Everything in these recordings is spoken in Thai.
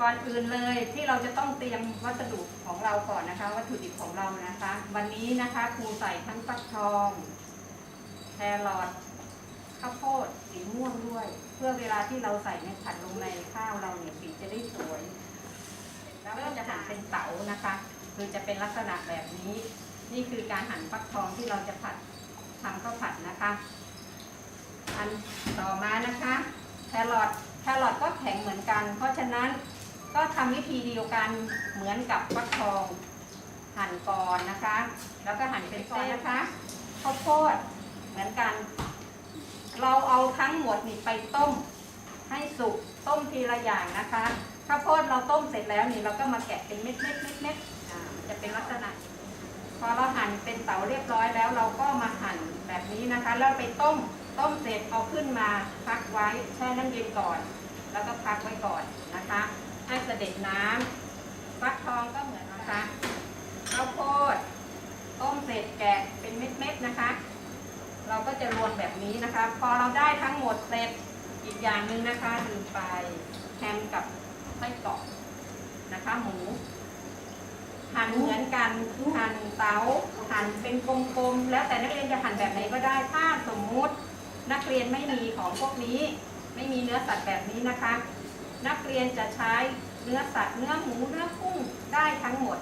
ก่อนอื่นเลยที่เราจะต้องเตรียมวัสดุของเราก่อนนะคะ วัตถุดิบของเรานะคะ วันนี้นะคะครูใส่ทั้งฟักทองแครอทข้าวโพดสีม่วงด้วย เพื่อเวลาที่เราใส่ในผัดลงในข้าวเราเนี่ยสีจะได้สวย แล้วเริ่มจะหั่นเป็นเต๋านะคะ คือจะเป็นลักษณะแบบนี้ นี่คือการหั่นฟักทองที่เราจะผัดทำข้าวผัดนะคะ อันต่อมานะคะ แครอทแครอทก็แข็งเหมือนกัน เพราะฉะนั้น ก็ทำวิธีเดียวกันเหมือนกับฟักทอง หั่นก่อนนะคะ แล้วก็หั่นเป็นเส้นนะคะข้าวโพดเหมือนกัน เราเอาทั้งหมดนี่ไปต้ม ให้สุกต้มทีละอย่างนะคะข้าวโพดเราต้มเสร็จแล้วนี่เราก็มาแกะเป็นเม็ดเม็ดเม็ดเม็ดจะเป็นลักษณะ พอเราหั่นเป็นเต๋าเรียบร้อยแล้วเราก็มาหั่นแบบนี้นะคะ แล้วไปต้มต้มเสร็จเอาขึ้นมาพักไว้แช่น้ำเย็นก่อน แล้วก็พักไว้ก่อนนะคะ ให้เสด็จน้ำฟักทองก็เหมือนนะคะข้าวโพดต้มเสร็จแกะเป็นเม็ดๆนะคะ เราก็จะรวนแบบนี้นะคะ พอเราได้ทั้งหมดเสร็จอีกอย่างหนึ่งนะคะลืมไปแฮมกับไส้กรอกนะคะ หมูหั่นเหมือนกันหั่นเตาหั่นเป็นกลมๆแล้วแต่นักเรียนจะหั่นแบบไหนก็ได้ถ้าสมมุตินักเรียนไม่มีของพวกนี้ ไม่มีเนื้อสัตว์แบบนี้นะคะ นักเรียนจะใช้เนื้อสัตว์เนื้อหมูเนื้อกุ้งได้ทั้งหมด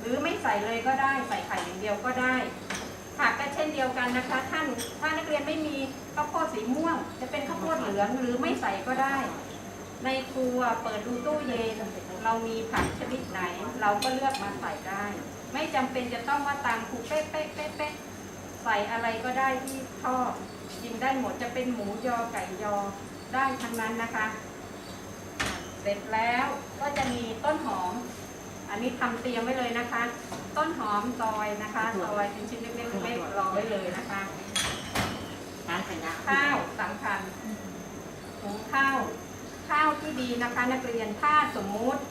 หรือไม่ใส่เลยก็ได้ใส่ไข่อย่างเดียวก็ได้ผักก็เช่นเดียวกันนะคะท่านถ้านักเรียนไม่มีข้าวโพดสีม่วง จะเป็นข้าวโพดเหลืองหรือไม่ใส่ก็ได้ ในครัวเปิดดูตู้เย็นเรามีผักชนิดไหน เราก็เลือกมาใส่ได้ ไม่จำเป็นจะต้องว่าตามครูเป๊ะเป๊ะเป๊ะเป๊ะใส่อะไรก็ได้ที่ชอบกินได้หมดจะเป็นหมูยอไก่ยอได้ทั้งนั้นนะคะ เสร็จแล้วก็จะมีต้นหอม อันนี้ทำเตรียมไว้เลยนะคะ ต้นหอมซอยนะคะซอยเป็นชิ้นเล็กๆเล็กๆรอไว้เลยนะคะน้ำใส่น้ำข้าวสำคัญหุงข้าวข้าวที่ดีนะคะ นักเรียนถ้าสมมุติ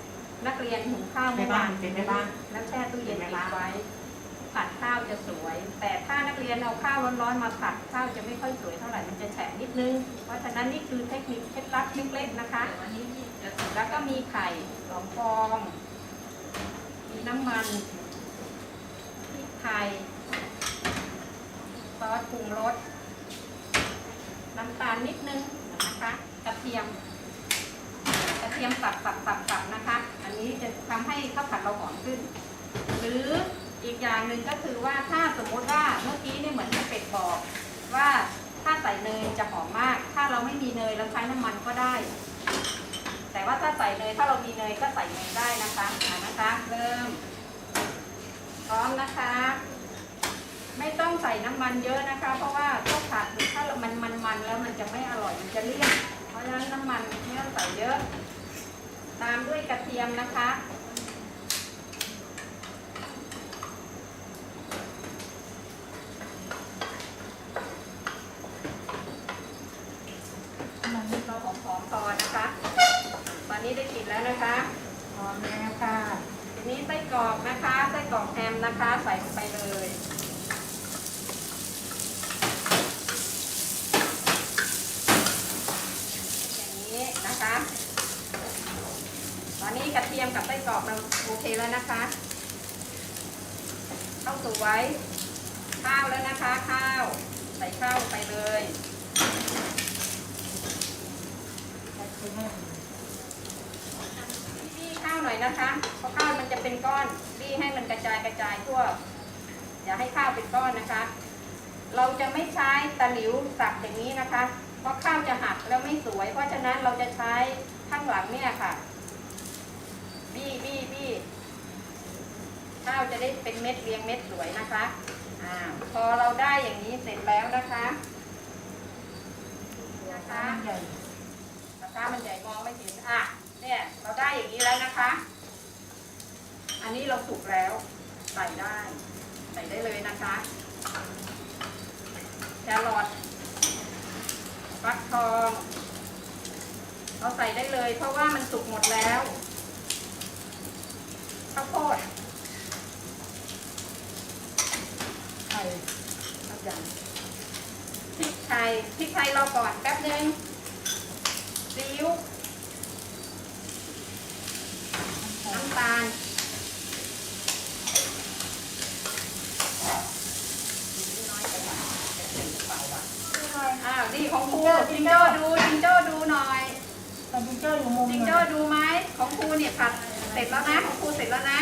นักเรียนหุงข้าวในเมื่อบ้าวานนเป็นในบ้านแล้วแช่ตู้เย็นเก็บไว้ผัดข้าวจะสวย แต่ถ้านักเรียนเอาข้าวร้อนๆมาผัดข้าวจะไม่ค่อยสวยเท่าไหร่มันจะแฉะนิดนึง เพราะฉะนั้นนี่คือเทคนิคเคล็ดลับเล็กๆนะคะ แล้วก็มีไข่สองฟอง มีน้ำมันพริกไทยซอสปรุงรส น้ำตาลนิดนึงนะคะ กระเทียม กระเทียมสับสับสับสับนะคะ อันนี้จะทำให้ข้าวผัดเราหอมขึ้น หรืออีกอย่างหนึ่งก็คือว่าถ้าสมมติว่าเมื่อกี้เนี่ยเหมือนที่เป็ดบอกว่าถ้าใส่เนยจะหอมมาก ถ้าเราไม่มีเนยเราใช้น้ำมันก็ได้ แต่ว่าถ้าใส่เนยถ้าเรามีเนยก็ใส่เนยได้นะคะอ่านะคะเริ่มพร้อมนะคะ ไม่ต้องใส่น้ำมันเยอะนะคะ เพราะว่าข้าวผัดถ้ามันมันมันแล้วมันจะไม่อร่อยมันจะเลี่ยนเพราะฉะนั้นน้ำมันไม่ต้องใส่เยอะ ตามด้วยกระเทียมนะคะ เราหอมๆพอนะคะ ตอนนี้ได้กลิ่นแล้วนะคะ พร้อมแล้วค่ะ ทีนี้ไส้กรอกนะคะ ไส้กรอกแฮมนะคะ ใส่ลงไปเลย อย่าง นะคะ ตอนนี้กระเทียมกับไส้กรอกเราโอเคแล้วนะคะ เข้าวสวยข้าวแล้วนะคะ ข้าว ใส่ข้าวไปเลยบี้ข้าวหน่อยนะคะเพราะข้าวมันจะเป็นก้อนบี้ให้มันกระจายกระจายทั่ว อย่าให้ข้าวเป็นก้อนนะคะ เราจะไม่ใช้ตะหลิวสักอย่างนี้นะคะ เพราะข้าวจะหักแล้วไม่สวย เพราะฉะนั้นเราจะใช้ข้างหลังเนี่ยค่ะ บี้บี้บี้ข้าวจะได้เป็นเม็ดเรียงเม็ดสวยนะคะอ่าพอเราได้อย่างนี้เสร็จแล้วนะคะนะคะใหญ่กระทะมันใหญ่มองไม่เห็นอะเนี่ยเราได้อย่างนี้แล้วนะคะ อันนี้เราสุกแล้วใส่ได้ใส่ได้เลยนะคะแครอท ฟักทองเราใส่ได้เลย เพราะว่ามันสุกหมดแล้วข้าวโพดไข่ทุกอย่างพริกไทยพริกไทยเราก่อนแป๊บนึงซีอิ๊ว ของครูจิงโจ้ดูจิงโจ้ดูหน่อยแต่จิงโจ้อยู่มุมจิงโจ้ดูไหมของครูเนี่ยผัดเสร็จแล้วนะของครูเสร็จแล้วนะ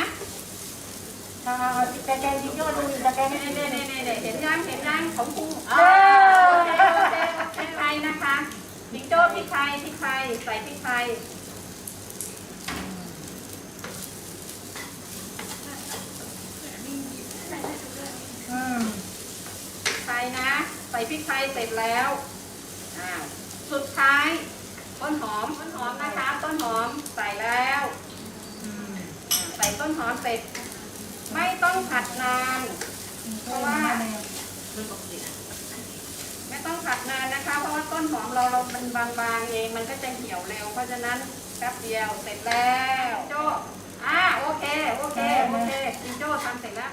แต่แกจิงโจ้ดูแต่แกไม่เห็นเห็นยังเห็นยังของครูโอเคโอเคพริกไยนะคะจิงโจ้พริกไทยพริกไทยใส่พริกไทยไทยนะ ใส่พริกไทยเสร็จแล้ว สุดท้ายต้นหอมต้นหอมนะคะ ต้นหอมใส่แล้วใส่ต้นหอมเสร็จ ไม่ต้องผัดนานเพราะว่าไม่ต้องผัดนานนะคะ เพราะว่าต้นหอมเราเรามันบางๆเองมันก็จะเหี่ยวเร็ว เพราะฉะนั้นแป๊บเดียวเสร็จแล้วโจ้อ่าโอเคโอเคโอเคจิงโจ้ทำเสร็จแล้ว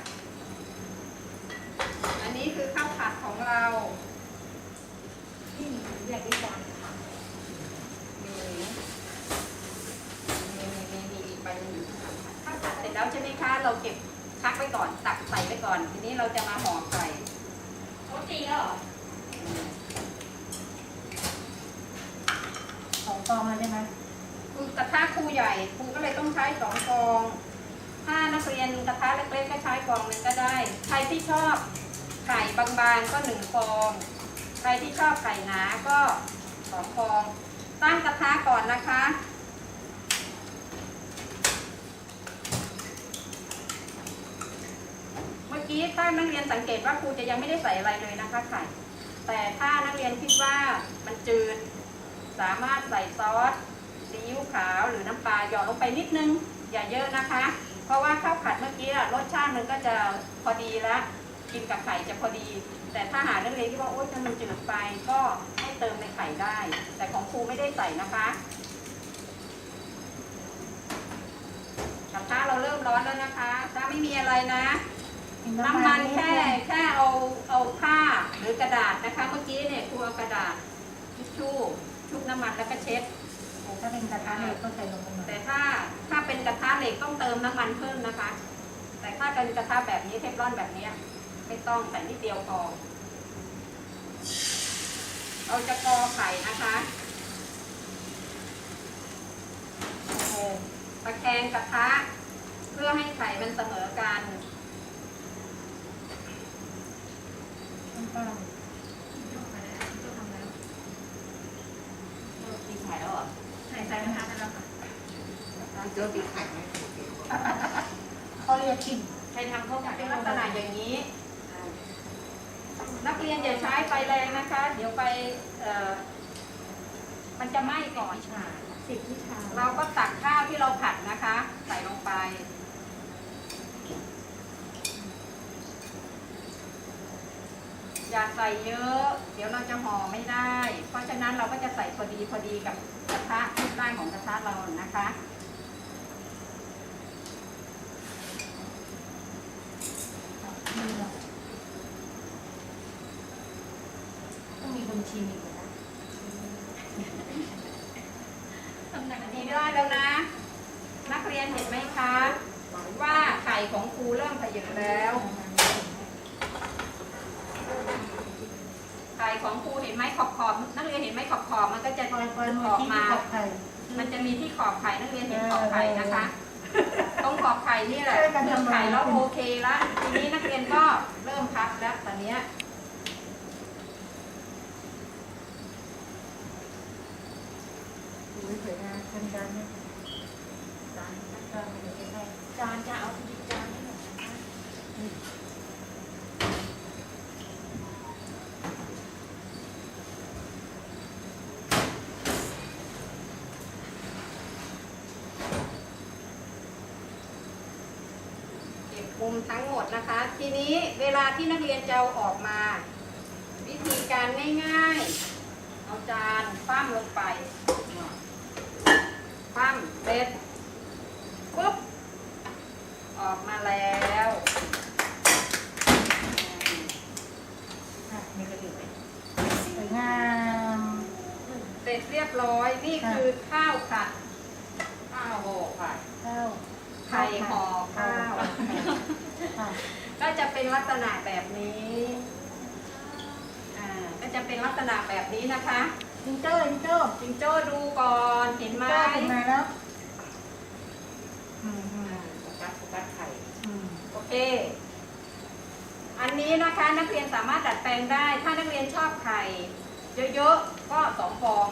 อันนี้คือข้าวผัดของเรานี่เรียกวิจารณ์ค่ะ มีมีมีมีอีกใบหนึงอยู่ข้างหลังค่ะข้าวผัดเสร็จแล้วใช่ไหมคะ เราเก็บพักไว้ก่อน ตักใส่ไว้ก่อน ทีนี้เราจะมาห่อไข่โอ้ตีแล้วเหรอของกองมาใช่ไหมคือกระทะครูใหญ่ครูก็เลยต้องใช้สองกอง ถ้านักเรียนกระทะเล็กๆก็ใช้กองนึงก็ได้ ใครที่ชอบไข่บางๆก็หนึ่งฟอง ใครที่ชอบไข่หนาก็สองฟอง ตั้งกระทะก่อนนะคะ เมื่อกี้ถ้านักเรียนสังเกตว่าครูจะยังไม่ได้ใส่อะไรเลยนะคะไข่ แต่ถ้านักเรียนคิดว่ามันจืด สามารถใส่ซอสซีอิ๊วขาวหรือน้ำปลาหยอดลงไปนิดนึง อย่าเยอะนะคะ เพราะว่าข้าวผัดเมื่อกี้รสชาติมันก็จะพอดีแล้วกินกับไข่จะพอดี แต่ถ้าหานักเรียนที่ว่าโอ๊ยมันจืดไปก็ เติมในไข่ได้ แต่ของครูไม่ได้ใส่นะคะกระทะเราเริ่มร้อนแล้วนะคะ ถ้าไม่มีอะไรนะ น้ำมันแค่แค่เอาเอาผ้าหรือกระดาษนะคะ เมื่อกี้เนี่ยครูเอากระดาษทิชชู่ชุบน้ำมันแล้วก็เช็ดถ้าเป็นกระทะเหล็กก็ใส่ลงไปหน่อยแต่ถ้าถ้าเป็นกระทะเหล็กต้องเติมน้ำมันเพิ่มนะคะ แต่ถ้าเป็นกระทะแบบนี้เทฟลอนแบบนี้ ไม่ต้องใส่นิดเดียวพอ เราจะกอไข่นะคะโอเคตะแคงกระทะเพื่อให้ไข่มันเสมอกันน้ำตาลมีไข่แล้วเหรอใส่ใส่กระทะไปแล้วค่ะเจอปีไข่ไหมเขาเรียกขิงใครทำเข้าวผัดเป็นลักษณะอย่างนี้ นักเรียนอย่าใช้ไฟแรงนะคะ เดี๋ยวไปเอ่อมันจะไหม้ก่อนสิบวิชาเราก็ตักข้าวที่เราผัดนะคะ ใส่ลงไป อย่าใส่เยอะ เดี๋ยวเราจะห่อไม่ได้ เพราะฉะนั้นเราก็จะใส่พอดีพอดีกับกระทะรูปร่างของกระทะเรานะคะ ต้องมีคนชิมอีกนะ อันนี้ได้แล้วนะ นักเรียนเห็นไหมคะ ว่าไข่ของครูเริ่มขยับแล้ว ไข่ของครูเห็นไหมขอบขอบนักเรียนเห็นไหมขอบขอบมันก็จะปล่อยปล่อยอมืออกที่มา ขอบไข่มันจะมีที่ขอบไข่นักเรียนเห็นขอบไข่นะคะ ตรงขอบไข่นี่แหละเริ่มไข่แล้วโอเคละทีนี้นักเรียนก็เริ่มพับแล้วตอนเนี้ยดูสวยงามทำจานเนี่ยจานจานมันอยู่ใกล้ จานจะเอาหยิบจานให้หน่อยนะคะ เก็บมุม ทั้งหมดนะคะ ทีนี้เวลาที่นักเรียนจะเอาออกมา วิธีการง่ายๆ เอาจานคว่ำลงไปคว่ำเสร็จปุ๊บ ออกมาแล้วๆอะมีกระดิ่งไหมสวยงามเสร็จเรียบร้อยนี่คือข้าวผัดข้าวโบกค่ะข้าวไข่ห่อข้าวค่ะ ก็จะเป็นลักษณะแบบนี้อ่าก็จะเป็นลักษณะแบบนี้นะคะจิงโจ้จิงโจ้จิงโจ้ดูก่อนเห็นไหมจ้าขึ้นมาแล้วอืมอืมโฟกัสโฟกัสไข่อืมโอเค อันนี้นะคะนักเรียนสามารถดัดแปลงได้ ถ้านักเรียนชอบไข่เยอะๆก็สองฟอง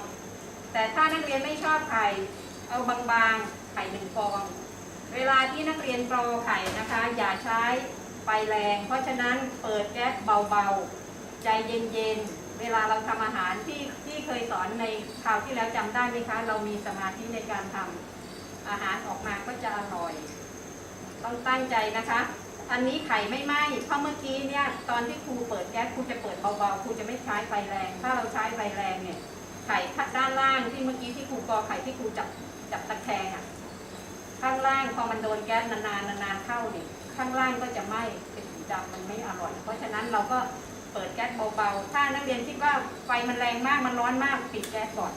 แต่ถ้านักเรียนไม่ชอบไข่เอาบางๆไข่หนึ่งฟอง เวลาที่นักเรียนกรอไข่นะคะ อย่าใช้ไฟแรง เพราะฉะนั้นเปิดแก๊สเบาๆ ใจเย็นๆ เวลาเราทำอาหารที่ที่เคยสอนในคราวที่แล้วจำได้ไหมคะ เรามีสมาธิในการทำอาหารออกมาก็จะอร่อย ต้องตั้งใจนะคะ อันนี้ไข่ไม่ไหม้เพราะเมื่อกี้เนี่ยตอนที่ครูเปิดแก๊สครูจะเปิดเบาๆครูจะไม่ใช้ไฟแรง ถ้าเราใช้ไฟแรงเนี่ยไข่ด้านล่างที่เมื่อกี้ที่ครูกอไข่ที่ครูจับจับตะแคงอะ ข้างล่างพอมันโดนแก๊สนานๆนานๆเข้าเนี่ยข้างล่างก็จะไหม้เป็นสีดำมันไม่อร่อย เพราะฉะนั้นเราก็เปิดแก๊สเบาๆ ถ้านักเรียนคิดว่าไฟมันแรงมากมันร้อนมาก ปิดแก๊สก่อน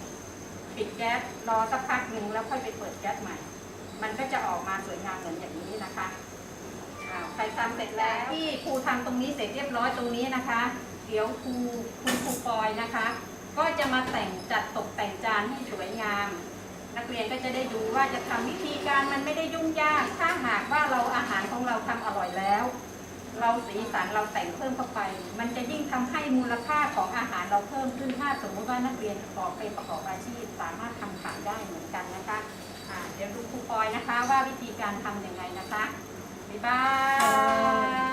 ปิดแก๊สรอสักพักหนึ่งแล้วค่อยไปเปิดแก๊สใหม่ มันก็จะออกมาสวยงามเหมือนอย่างนี้นะคะอ้าวใครทำเสร็จแล้วที่ครูทำตรงนี้เสร็จเรียบร้อยตรงนี้นะคะ เดี๋ยวครูคุณครูปอยนะคะ ก็จะมาแต่งจัดตกแต่งจานให้สวยงาม นักเรียนก็จะได้ดูว่าจะทำวิธีการมันไม่ได้ยุ่งยาก ถ้าหากว่าเราอาหารของเราทำอร่อยแล้ว เราสีสันเราแต่งเพิ่มเข้าไป มันจะยิ่งทำให้มูลค่าของอาหารเราเพิ่มขึ้นถ้าสมมติว่านักเรียนประกอบไปประกอบอาชีพ สามารถทำขายได้เหมือนกันนะคะเดี๋ยวดูครูปอยนะคะว่าวิธีการทำยังไงนะคะบ๊ายบาย